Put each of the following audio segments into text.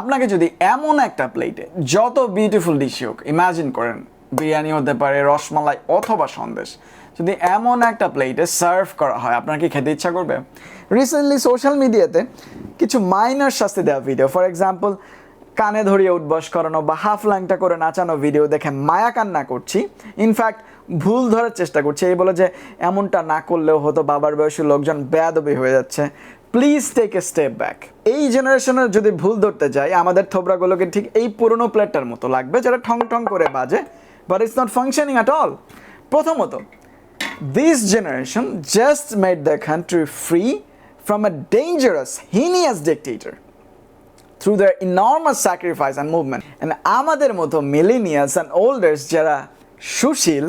আপনাকে যদি এমন একটা প্লেটে যত বিউটিফুল ডিশ হোক ইমাজিন করেন, বিরিয়ানি হতে পারে, রসমালাই অথবা সন্দেশ, যদি এমন একটা প্লেটে সার্ভ করা হয়, আপনার কি খেতে ইচ্ছা করবে? রিসেন্টলি সোশ্যাল মিডিয়াতে কিছু মাইনার শাস্তি দেওয়া ভিডিও ফর এক্সাম্পল কানে ধরিয়ে উঠবস করানো বা হাফ ল্যাংটা করে নাচানো ভিডিও দেখে মায়া কান্না করছি। ইনফ্যাক্ট ভুল ধরার চেষ্টা করছি। এই বলে যে, এমনটা না করলেও হতো বাবার বয়সী লোকজন বেয়াদবি হয়ে যাচ্ছে। Please take a step back এই জেনারেশনে যদি ভুল ধরতে যাই, আমাদের থোবরা গুলোকে ঠিক এই পুরনো প্লেটটার মতো লাগবে যারা ঠং ঠং করে বাজে but it's not functioning at all প্রথমত this generation just made the country free from a dangerous heinous dictator through the enormous sacrifice and movement and আমাদের মতো মিলিনিয়াস অ্যান্ড ওল্ডার্স যারা সুশীল,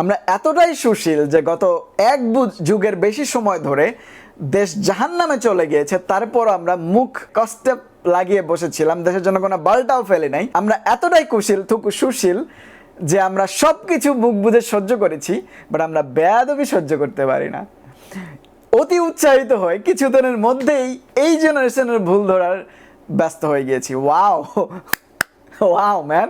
আমরা এতটাই সুশীল যে গত এক যুগের বেশি সময় ধরে দেশ জাহান্নামে চলে গিয়েছে, তারপর আমরা মুখ কষ্টে লাগিয়ে বসেছিলাম, দেশের জন্য কোনো বালটাও ফেলে নাই। আমরা এতটাই কুশীল, থুকু সুশীল যে আমরা সব কিছু মুখ বুঝে সহ্য করেছি বাট আমরা বেয়াদবি সহ্য করতে পারি না। অতি উৎসাহিত হয়ে কিছুদিনের মধ্যেই এই জেনারেশনের ভুল ধরার ব্যস্ত হয়ে গিয়েছি। Wow wow man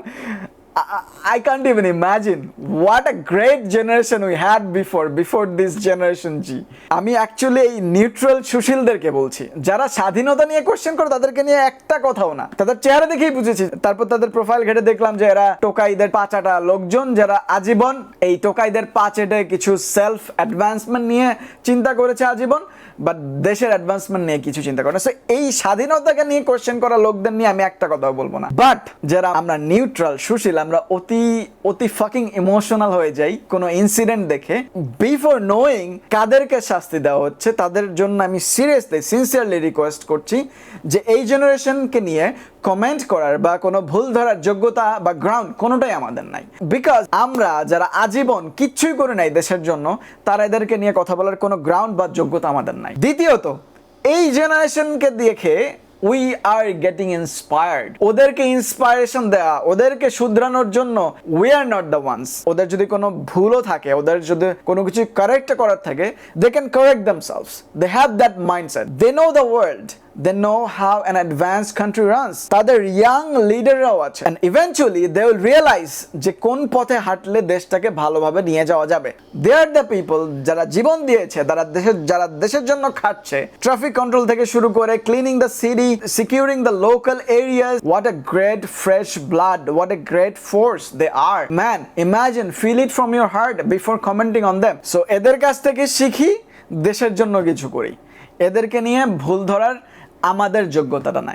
I can't even imagine what a great generation we had before before this generation G. আমি অ্যাকচুয়ালি এই নিউট্রাল সুশীলদেরকে বলছি। যারা স্বাধীনতা নিয়ে কোশ্চেন করে তাদেরকে নিয়ে একটা কথাও না। তাদের চেহারা দেখেই বুঝেছি। তারপর তাদের প্রোফাইল ঘেটে দেখলাম যে এরা টোকাইদের পাচাটা লোকজন যারা আজীবন এই টোকাইদের পাচেটে কিছু সেলফ অ্যাডভান্সমেন্ট নিয়ে চিন্তা করেছে আজীবন বাট দেশের অ্যাডভান্সমেন্ট নিয়ে কিছু চিন্তা করে না। So, এই স্বাধীনতাকে নিয়ে কোশ্চেন করা লোকদের নিয়ে আমি একটা কথাও বলব না। বাট যারা আমরা নিউট্রাল সুশীল আমরা অতি অতি ফাকিং ইমোশনাল হয়ে যাই কোনো ইনসিডেন্ট দেখে। বিফোর নোয়িং কাদেরকে শাস্তি দেওয়া হচ্ছে, তাদের জন্য আমি সিরিয়াসলি সিনসিয়ারলি রিকোয়েস্ট করছি যে এই জেনারেশনকে নিয়ে কমেন্ট করার বা কোনো ভুল ধরার যোগ্যতা বা গ্রাউন্ড কোনোটাই আমাদের নাই। বিকজ আমরা যারা আজীবন কিচ্ছুই করে নাই দেশের জন্য, তারা এদেরকে নিয়ে কথা বলার কোনো গ্রাউন্ড বা যোগ্যতা আমাদের নাই। দ্বিতীয়ত, এই জেনারেশনকে দেখে উই আর গেটিং ইন্সপায়ার্ড ওদেরকে ইন্সপায়ারেশন দেওয়া ওদেরকে শুধরানোর জন্য we are not the ones ওদের যদি কোনো ভুলও থাকে, ওদের যদি কোনো কিছু কারেক্ট করার থাকে they can correct themselves they have that mindset they know the world they know how an advance country runs তাদের ইয়াং লিডাররাও আছে. And eventually they will realise যে কোন পথে হাঁটলে দেশটাকে ভালোভাবে নিয়ে যাওয়া যাবে। দে আর দ্য পিপল যারা জীবন দিয়েছে, যারা দেশের যারা দেশের জন্য খাটছে। ট্রাফিক কন্ট্রোল থেকে শুরু করে cleaning the city securing the local areas what a great fresh blood what a great force they are man imagine feel it from your heart before commenting on them so এদের কাছ থেকে শিখি, দেশের জন্য কিছু করি। এদেরকে নিয়ে ভুল ধরার আমাদের যোগ্যতাটা নাই।